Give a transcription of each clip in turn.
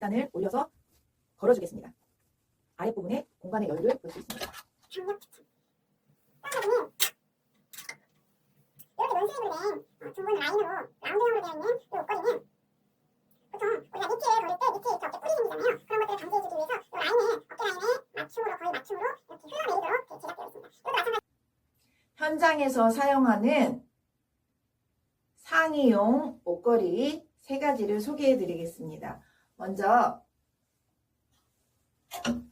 단을 올려서 걸어주겠습니다. 아랫부분에 공간의 여유를 볼 수 있습니다. 이렇게 논스립으로 된 둥근 라인으로 라운드형으로 되어 있는 이 옷걸이는 보통 우리가 니트를 걸을 때 니트에 이렇게 어깨 뿔이 생기잖아요. 그런 것들을 방지해주기 위해서 이 라인에 어깨 라인에 맞춤으로 거의 맞춤으로 이렇게 흘러내리도록 이렇게 제작되어 있습니다. 이것도 마찬가지. 현장에서 사용하는 상의용 옷걸이 세 가지를 소개해 드리겠습니다. 먼저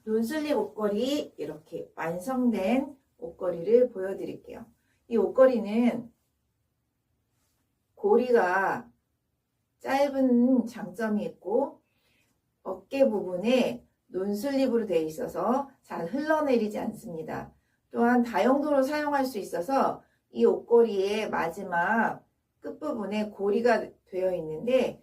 논슬립 옷걸이 이렇게 완성된 옷걸이를 보여드릴게요. 이 옷걸이는 고리가 짧은 장점이 있고 어깨 부분에 논슬립으로 되어 있어서 잘 흘러내리지 않습니다. 또한 다용도로 사용할 수 있어서 이 옷걸이의 마지막 끝부분에 고리가 되어 있는데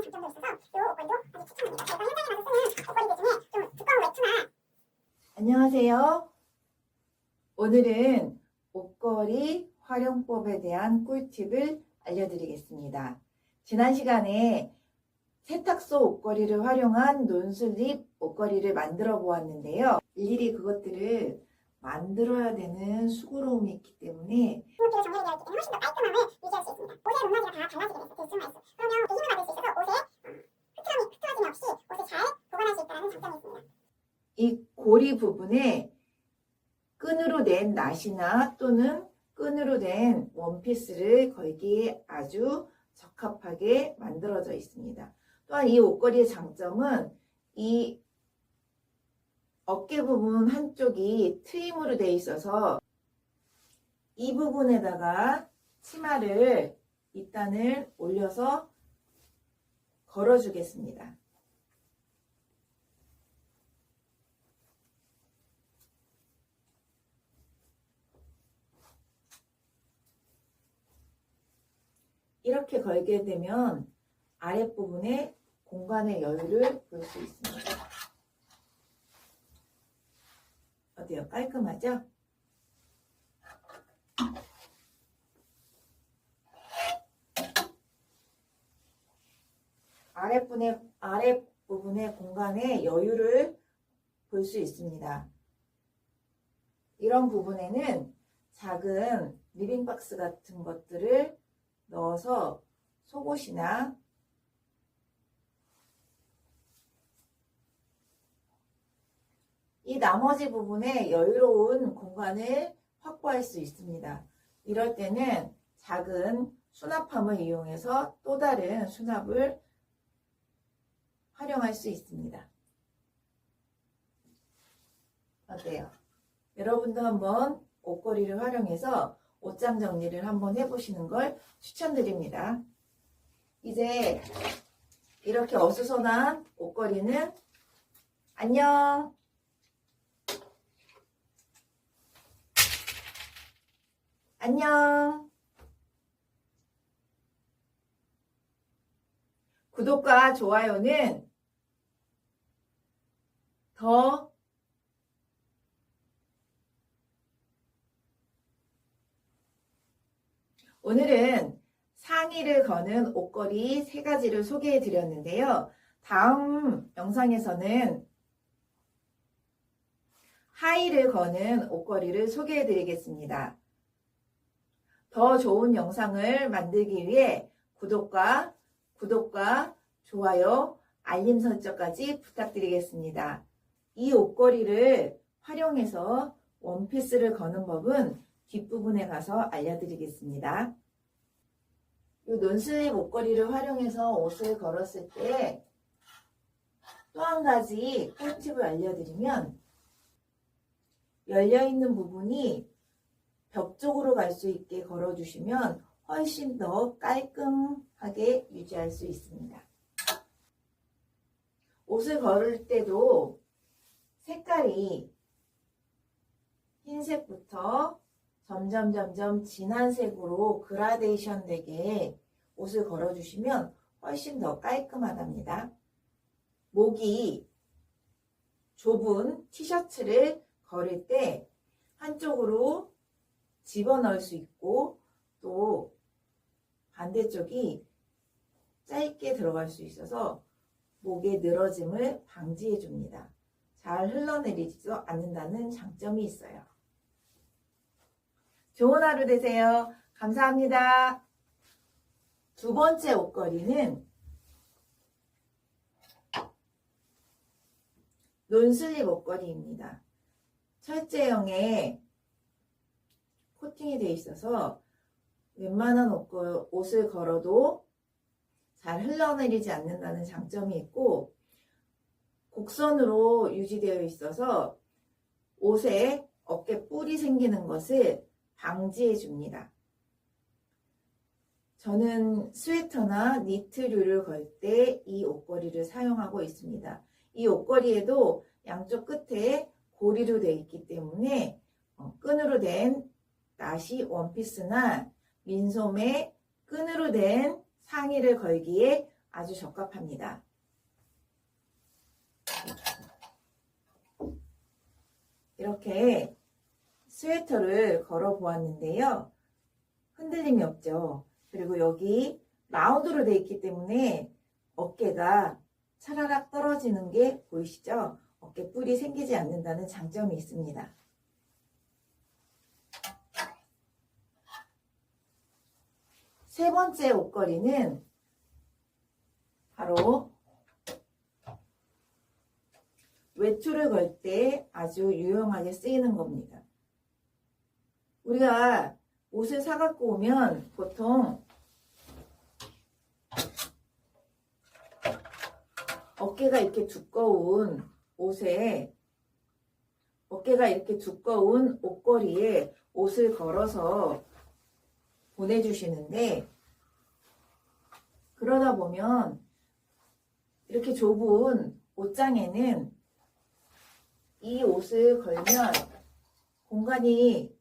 않는다는 장점도 있어서 이 옷걸이도 아주 추천합니다. 저희가 현장에 가서 쓰는 옷걸이들 중에 좀 두꺼운 외투나 안녕하세요. 오늘은 옷걸이 활용법에 대한 꿀팁을 알려드리겠습니다. 지난 시간에 세탁소 옷걸이를 활용한 논슬립 옷걸이를 만들어 보았는데요. 일일이 그것들을 만들어야 되는 수고로움이 있기 때문에 이목기로 정렬이 되어 있기 때문에 훨씬 더 깔끔함을 유지할 수 있습니다. 옷의 높낮이가 다 달라지게 됐어요. 대수마이스. 그러면 이 힘을 받을 수 있어서 옷에 어, 흐트러짐, 흐트러짐이 없이 옷을 잘 보관할 수 있다는 장점이 있습니다. 이 부분에 끈으로 낸 나시나 또는 끈으로 된 원피스를 걸기에 아주 적합하게 만들어져 있습니다. 또한 이 옷걸이의 장점은 이 어깨 부분 한쪽이 트임으로 되어 있어서 이 부분에다가 치마를 밑단을 올려서 걸어주겠습니다. 이렇게 걸게 되면 아랫부분에 공간의 여유를 볼 수 있습니다. 어때요? 깔끔하죠? 아랫부분에, 아랫부분의 공간의 여유를 볼 수 있습니다. 이런 부분에는 작은 리빙박스 같은 것들을 넣어서 속옷이나 이 나머지 부분에 여유로운 공간을 확보할 수 있습니다. 이럴 때는 작은 수납함을 이용해서 또 다른 수납을 활용할 수 있습니다. 어때요? 여러분도 한번 옷걸이를 활용해서 옷장 정리를 한번 해보시는 걸 추천드립니다. 이제 이렇게 어수선한 옷걸이는 안녕! 안녕! 구독과 좋아요는 더 오늘은 상의를 거는 옷걸이 세 가지를 소개해 드렸는데요. 다음 영상에서는 하의를 거는 옷걸이를 소개해 드리겠습니다. 더 좋은 영상을 만들기 위해 구독과 구독과 좋아요, 알림 설정까지 부탁드리겠습니다. 이 옷걸이를 활용해서 원피스를 거는 법은 뒷부분에 가서 알려드리겠습니다. 이 논슬립 옷걸이를 활용해서 옷을 걸었을 때 또 한 가지 꿀팁을 알려드리면 열려있는 부분이 벽 쪽으로 갈 수 있게 걸어주시면 훨씬 더 깔끔하게 유지할 수 있습니다. 옷을 걸을 때도 색깔이 흰색부터 점점 점점 진한 색으로 그라데이션 되게 옷을 걸어주시면 훨씬 더 깔끔하답니다. 목이 좁은 티셔츠를 걸을 때 한쪽으로 집어넣을 수 있고 또 반대쪽이 짧게 들어갈 수 있어서 목의 늘어짐을 방지해 줍니다. 잘 흘러내리지도 않는다는 장점이 있어요. 좋은 하루 되세요. 감사합니다. 두 번째 옷걸이는 논슬립 옷걸이입니다. 철제형의 코팅이 되어 있어서 웬만한 옷- 옷을 걸어도 잘 흘러내리지 않는다는 장점이 있고 곡선으로 유지되어 있어서 옷에 어깨 뿔이 생기는 것을 방지해 줍니다. 저는 스웨터나 니트류를 걸 때 이 옷걸이를 사용하고 있습니다. 이 옷걸이에도 양쪽 끝에 고리로 되어 있기 때문에 어, 끈으로 된 나시 원피스나 민소매 끈으로 된 상의를 걸기에 아주 적합합니다. 이렇게 스웨터를 걸어 보았는데요. 흔들림이 없죠. 그리고 여기 라운드로 되어 있기 때문에 어깨가 차라락 떨어지는 게 보이시죠? 어깨 뿔이 생기지 않는다는 장점이 있습니다. 세 번째 옷걸이는 바로 외투를 걸 때 아주 유용하게 쓰이는 겁니다. 우리가 옷을 사갖고 오면 보통 어깨가 이렇게 두꺼운 옷에 어깨가 이렇게 두꺼운 옷걸이에 옷을 걸어서 보내주시는데 그러다 보면 이렇게 좁은 옷장에는 이 옷을 걸면 공간이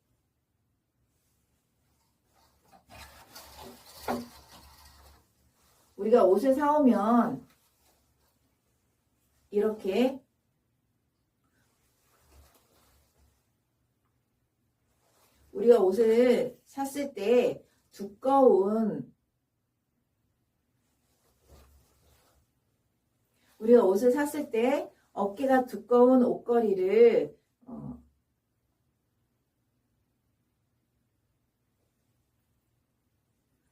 우리가 옷을 사오면 이렇게 우리가 옷을 샀을 때 두꺼운 우리가 옷을 샀을 때 어깨가 두꺼운 옷걸이를 어,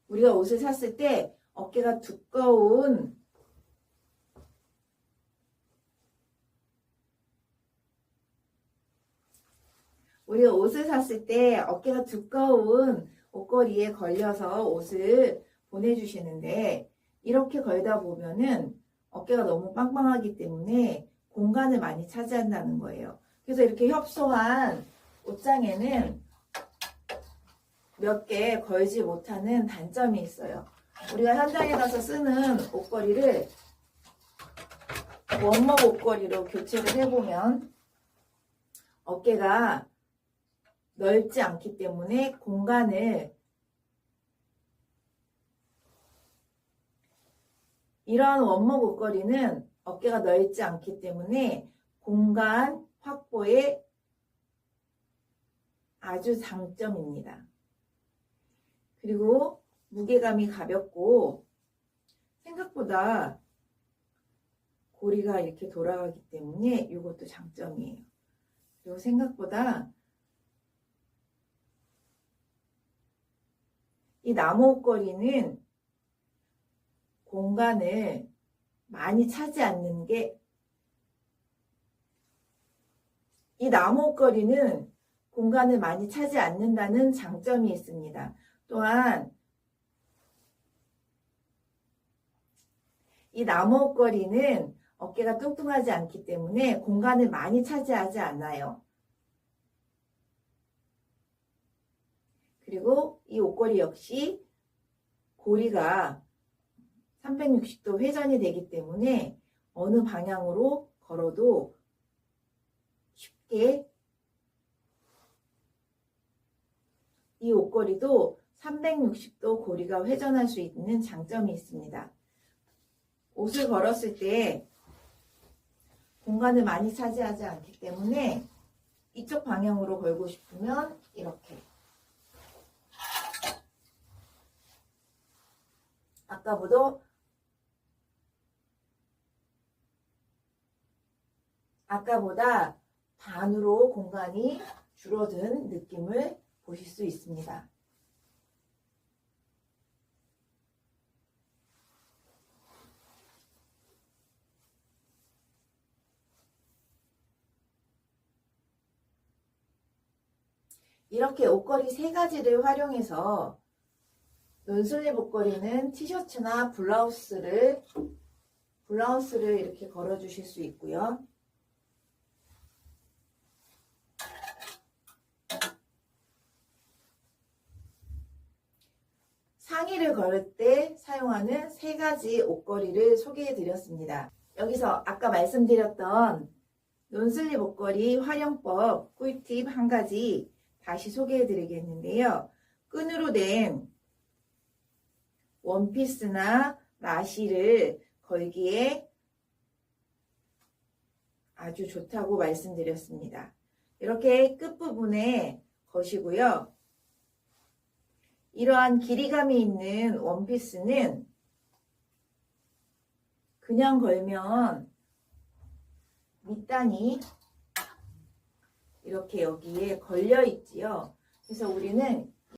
우리가 옷을 샀을 때 어깨가 두꺼운 우리가 옷을 샀을 때 어깨가 두꺼운 옷걸이에 걸려서 옷을 보내주시는데 이렇게 걸다 보면은 어깨가 너무 빵빵하기 때문에 공간을 많이 차지한다는 거예요. 그래서 이렇게 협소한 옷장에는 몇 개 걸지 못하는 단점이 있어요. 우리가 현장에 가서 쓰는 옷걸이를 원목 옷걸이로 교체를 해보면 어깨가 넓지 않기 때문에 공간을 이런 원목 옷걸이는 어깨가 넓지 않기 때문에 공간 확보에 아주 장점입니다. 그리고 무게감이 가볍고 생각보다 고리가 이렇게 돌아가기 때문에 이것도 장점이에요. 그리고 생각보다 이 나무 옷걸이는 공간을 많이 차지 않는 게 이 나무 옷걸이는 공간을 많이 차지 않는다는 장점이 있습니다. 또한 이 나무 옷걸이는 어깨가 뚱뚱하지 않기 때문에 공간을 많이 차지하지 않아요. 그리고 이 옷걸이 역시 고리가 360도 회전이 되기 때문에 어느 방향으로 걸어도 쉽게 이 옷걸이도 360도 고리가 회전할 수 있는 장점이 있습니다. 옷을 걸었을 때 공간을 많이 차지하지 않기 때문에 이쪽 방향으로 걸고 싶으면 이렇게 아까보다 아까보다 반으로 공간이 줄어든 느낌을 보실 수 있습니다. 이렇게 옷걸이 세 가지를 활용해서 논슬립 옷걸이는 티셔츠나 블라우스를 블라우스를 이렇게 걸어 주실 수 있고요. 상의를 걸을 때 사용하는 세 가지 옷걸이를 소개해 드렸습니다. 여기서 아까 말씀드렸던 논슬립 옷걸이 활용법 꿀팁 한 가지 다시 소개해 드리겠는데요. 끈으로 된 원피스나 나시를 걸기에 아주 좋다고 말씀드렸습니다. 이렇게 끝부분에 거시고요. 이러한 길이감이 있는 원피스는 그냥 걸면 밑단이 이렇게 여기에 걸려 있지요. 그래서 우리는